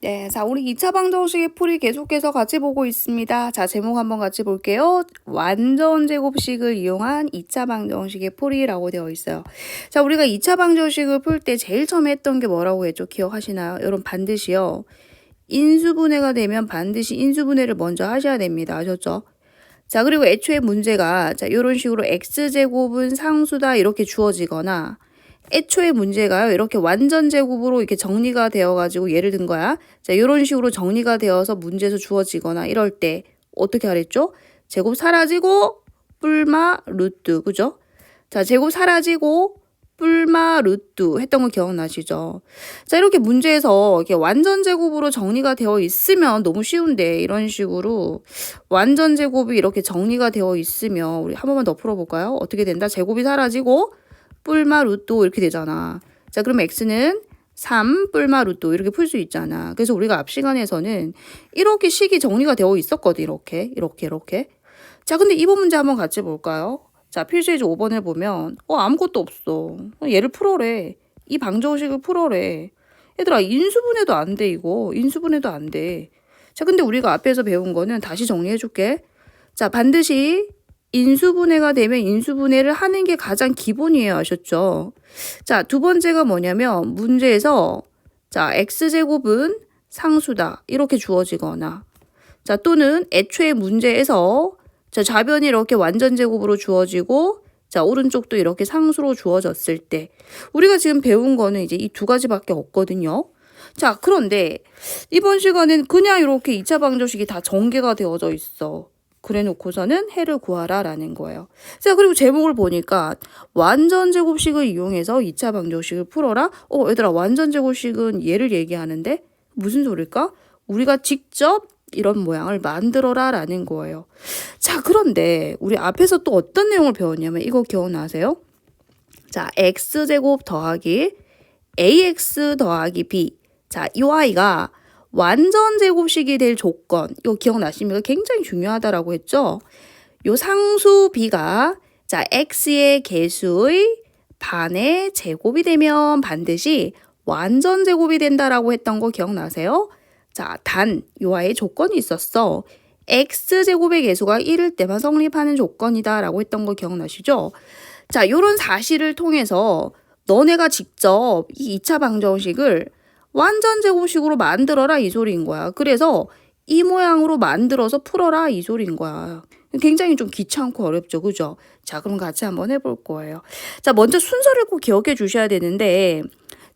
네, 자, 우리 2차 방정식의 풀이 계속해서 같이 보고 있습니다. 자, 제목 한번 같이 볼게요. 완전 제곱식을 이용한 2차 방정식의 풀이라고 되어 있어요. 자, 우리가 2차 방정식을 풀 때 제일 처음에 했던 게 뭐라고 했죠? 기억하시나요? 여러분, 반드시요. 인수분해가 되면 반드시 인수분해를 먼저 하셔야 됩니다. 아셨죠? 자, 그리고 애초에 문제가, 자, 이런 식으로 x제곱은 상수다 이렇게 주어지거나, 애초에 문제가요. 이렇게 완전 제곱으로 이렇게 정리가 되어 가지고 예를 든 거야. 자, 이런 식으로 정리가 되어서 문제에서 주어지거나 이럴 때 어떻게 하랬죠? 제곱 사라지고 뿔마 루트. 그죠? 자, 제곱 사라지고 뿔마 루트 했던 거 기억나시죠? 자, 이렇게 문제에서 이렇게 완전 제곱으로 정리가 되어 있으면 너무 쉬운데 이런 식으로 완전 제곱이 이렇게 정리가 되어 있으면 우리 한 번만 더 풀어 볼까요? 어떻게 된다? 제곱이 사라지고 뿔마 루트 이렇게 되잖아. 자, 그럼 x는 3 뿔마 루트 이렇게 풀 수 있잖아. 그래서 우리가 앞 시간에서는 이렇게 식이 정리가 되어 있었거든. 이렇게, 이렇게, 이렇게. 자, 근데 이번 문제 한번 같이 볼까요? 자, 필수예제 5번을 보면 어 아무것도 없어. 얘를 풀어래. 이 방정식을 풀어래. 얘들아 인수분해도 안 돼 이거. 인수분해도 안 돼. 자, 근데 우리가 앞에서 배운 거는 다시 정리해 줄게. 자, 반드시 인수분해가 되면 인수분해를 하는 게 가장 기본이에요. 아셨죠? 자, 두 번째가 뭐냐면 문제에서 자, x제곱은 상수다. 이렇게 주어지거나 자, 또는 애초에 문제에서 자, 좌변이 이렇게 완전 제곱으로 주어지고 자, 오른쪽도 이렇게 상수로 주어졌을 때 우리가 지금 배운 거는 이제 이 두 가지밖에 없거든요. 자, 그런데 이번 시간엔 그냥 이렇게 2차 방정식이 다 전개가 되어져 있어. 그래 놓고서는 해를 구하라 라는 거예요. 자, 그리고 제목을 보니까 완전 제곱식을 이용해서 2차 방정식을 풀어라? 어, 얘들아, 완전 제곱식은 얘를 얘기하는데 무슨 소릴까? 우리가 직접 이런 모양을 만들어라 라는 거예요. 자, 그런데 우리 앞에서 또 어떤 내용을 배웠냐면 이거 기억나세요? 자, x제곱 더하기 ax 더하기 b. 자, 이 a이가 완전 제곱식이 될 조건. 이거 기억나십니까? 굉장히 중요하다라고 했죠? 요 상수 b가 자, x의 개수의 반의 제곱이 되면 반드시 완전 제곱이 된다라고 했던 거 기억나세요? 자, 단, 요아의 조건이 있었어. x제곱의 개수가 1일 때만 성립하는 조건이다라고 했던 거 기억나시죠? 자, 요런 사실을 통해서 너네가 직접 이 2차 방정식을 완전 제곱식으로 만들어라 이 소리인 거야. 그래서 이 모양으로 만들어서 풀어라 이 소리인 거야. 굉장히 좀 귀찮고 어렵죠. 그죠? 자, 그럼 같이 한번 해볼 거예요. 자, 먼저 순서를 꼭 기억해 주셔야 되는데,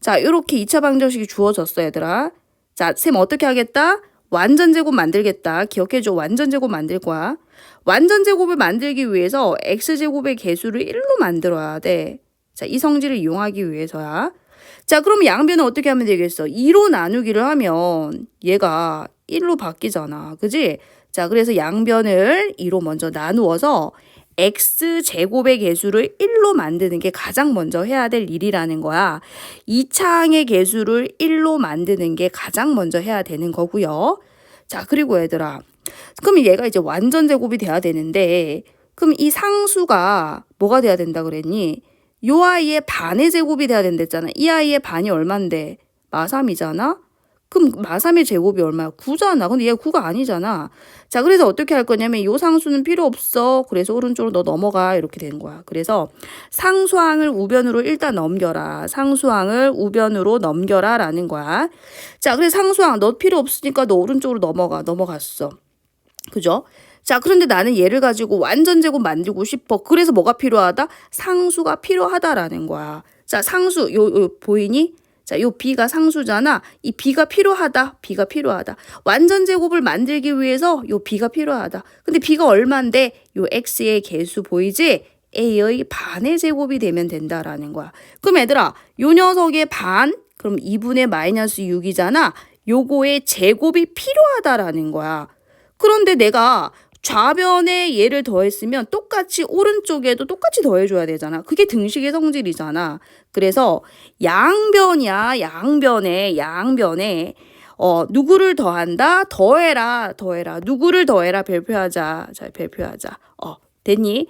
자, 이렇게 2차 방정식이 주어졌어, 얘들아. 자, 쌤 어떻게 하겠다? 완전 제곱 만들겠다. 기억해줘. 완전 제곱 만들 거야. 완전 제곱을 만들기 위해서 x제곱의 개수를 1로 만들어야 돼. 자, 이 성질을 이용하기 위해서야. 자, 그럼 양변은 어떻게 하면 되겠어? 2로 나누기를 하면 얘가 1로 바뀌잖아. 그지? 자, 그래서 양변을 2로 먼저 나누어서 x제곱의 개수를 1로 만드는 게 가장 먼저 해야 될 일이라는 거야. 2차항의 개수를 1로 만드는 게 가장 먼저 해야 되는 거고요. 자, 그리고 얘들아. 그럼 얘가 이제 완전 제곱이 돼야 되는데 그럼 이 상수가 뭐가 돼야 된다 그랬니? 요 아이의 반의 제곱이 돼야 된댔잖아. 이 아이의 반이 얼만데? 마삼이잖아? 그럼 마삼의 제곱이 얼마야? 9잖아. 근데 얘가 9가 아니잖아. 자, 그래서 어떻게 할 거냐면 요 상수는 필요 없어. 그래서 오른쪽으로 너 넘어가. 이렇게 되는 거야. 그래서 상수항을 우변으로 일단 넘겨라. 상수항을 우변으로 넘겨라. 라는 거야. 자, 그래서 상수항 너 필요 없으니까 너 오른쪽으로 넘어가. 넘어갔어. 그죠? 자, 그런데 나는 얘를 가지고 완전 제곱 만들고 싶어. 그래서 뭐가 필요하다? 상수가 필요하다라는 거야. 자, 상수, 요, 요, 보이니? 자, 요 b가 상수잖아. 이 b가 필요하다. b가 필요하다. 완전 제곱을 만들기 위해서 요 b가 필요하다. 근데 b가 얼만데 요 x의 개수 보이지? a의 반의 제곱이 되면 된다라는 거야. 그럼 얘들아, 요 녀석의 반, 그럼 2분의 마이너스 6이잖아. 요거의 제곱이 필요하다라는 거야. 그런데 내가 좌변에 얘를 더했으면 똑같이 오른쪽에도 똑같이 더해줘야 되잖아. 그게 등식의 성질이잖아. 그래서 양변이야. 양변에 양변에 어 누구를 더한다? 더해라. 더해라. 누구를 더해라. 발표하자. 자, 발표하자. 어, 됐니?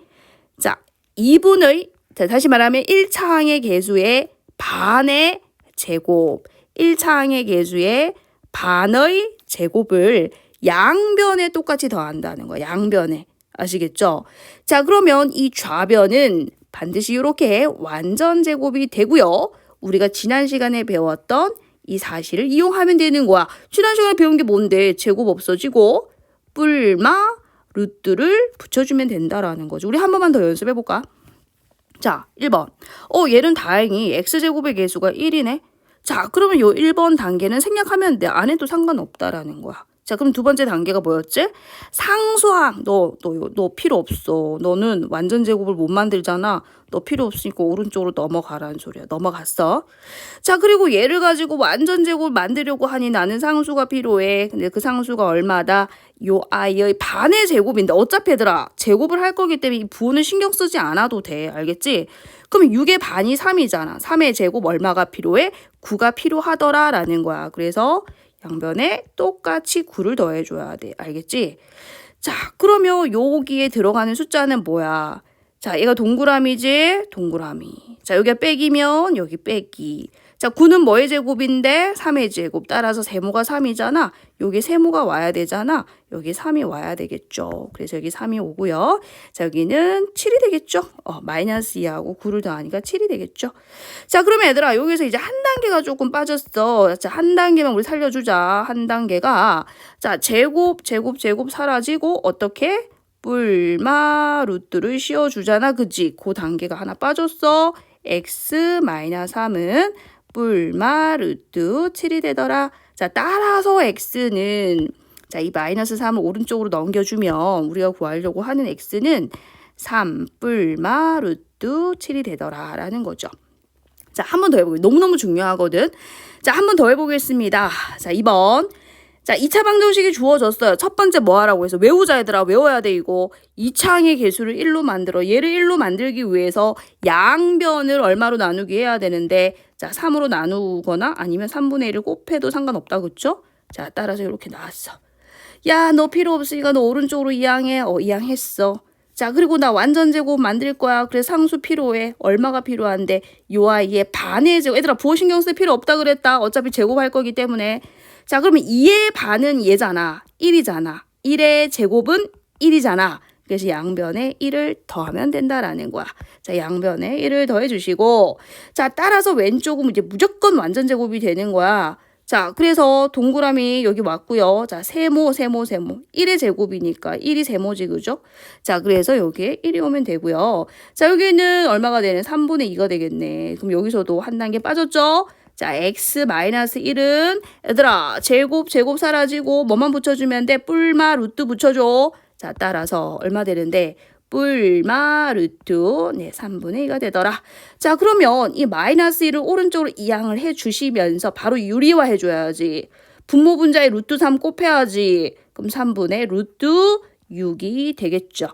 자, 2분의 자, 다시 말하면 1차항의 개수의 반의 제곱. 1차항의 개수의 반의 제곱을 양변에 똑같이 더한다는 거야. 양변에. 아시겠죠? 자, 그러면 이 좌변은 반드시 이렇게 완전 제곱이 되고요. 우리가 지난 시간에 배웠던 이 사실을 이용하면 되는 거야. 지난 시간에 배운 게 뭔데? 제곱 없어지고 뿔마 루트를 붙여주면 된다라는 거죠. 우리 한 번만 더 연습해 볼까? 자, 1번. 어, 얘는 다행히 x제곱의 개수가 1이네. 자, 그러면 요 1번 단계는 생략하면 돼. 안 해도 상관없다라는 거야. 자, 그럼 두 번째 단계가 뭐였지? 상수항. 너, 너, 너 필요 없어. 너는 완전 제곱을 못 만들잖아. 너 필요 없으니까 오른쪽으로 넘어가라는 소리야. 넘어갔어. 자, 그리고 얘를 가지고 완전 제곱을 만들려고 하니 나는 상수가 필요해. 근데 그 상수가 얼마다? 요 아이의 반의 제곱인데 어차피 얘들아 제곱을 할 거기 때문에 이 부호는 신경 쓰지 않아도 돼. 알겠지? 그럼 6의 반이 3이잖아. 3의 제곱 얼마가 필요해? 9가 필요하더라 라는 거야. 그래서 양변에 똑같이 9를 더해줘야 돼. 알겠지? 자, 그러면 여기에 들어가는 숫자는 뭐야? 자, 얘가 동그라미지? 동그라미. 자, 여기가 빼기면 여기 빼기. 자, 9는 뭐의 제곱인데? 3의 제곱. 따라서 세모가 3이잖아. 여기 세모가 와야 되잖아. 여기 3이 와야 되겠죠. 그래서 여기 3이 오고요. 자, 여기는 7이 되겠죠. 어, 마이너스 2하고 9를 더하니까 7이 되겠죠. 자, 그러면 얘들아, 여기서 이제 한 단계가 조금 빠졌어. 자, 한 단계만 우리 살려주자. 한 단계가. 자, 제곱, 제곱, 제곱 사라지고, 어떻게? 뿔마 루트를 씌워주잖아. 그지? 그 단계가 하나 빠졌어. x 마이너스 3은 뿔마 루트 7이 되더라. 자, 따라서 x는 자, 이 마이너스 3을 오른쪽으로 넘겨주면 우리가 구하려고 하는 x는 3 뿔마 루트 7이 되더라. 라는 거죠. 자, 한 번 더 해보겠습니다. 너무너무 중요하거든. 자, 한 번 더 해보겠습니다. 자, 2번. 자, 2차 방정식이 주어졌어요. 첫 번째 뭐 하라고 해서 외우자 얘들아 외워야 돼 이거. 2차항의 개수를 1로 만들어. 얘를 1로 만들기 위해서 양변을 얼마로 나누기 해야 되는데 자, 3으로 나누거나 아니면 3분의 1을 곱해도 상관없다. 그쵸? 자, 따라서 이렇게 나왔어. 야, 너 필요 없으니까 너 오른쪽으로 이항해. 어, 이항했어. 자, 그리고 나 완전 제곱 만들 거야. 그래서 상수 필요해. 얼마가 필요한데 요 아이의 반의 제곱. 얘들아, 부호 신경 쓸 필요 없다 그랬다. 어차피 제곱할 거기 때문에. 자, 그러면 2의 반은 얘잖아. 1이잖아. 1의 제곱은 1이잖아. 그래서 양변에 1을 더하면 된다라는 거야. 자, 양변에 1을 더해 주시고 자, 따라서 왼쪽은 이제 무조건 완전 제곱이 되는 거야. 자, 그래서 동그라미 여기 왔고요. 자, 세모, 세모, 세모. 1의 제곱이니까 1이 세모지, 그죠? 자, 그래서 여기에 1이 오면 되고요. 자, 여기는 얼마가 되는? 3분의 2가 되겠네. 그럼 여기서도 한 단계 빠졌죠? 자, x 마이너스 1은 얘들아, 제곱, 제곱 사라지고 뭐만 붙여주면 돼? 뿔마 루트 붙여줘. 자, 따라서 얼마 되는데? 뿔마 루트 네 3분의 2가 되더라. 자 그러면 이 마이너스 1을 오른쪽으로 이항을 해 주시면서 바로 유리화 해 줘야지. 분모 분자에 루트 3 곱해야지. 그럼 3분의 루트 6이 되겠죠.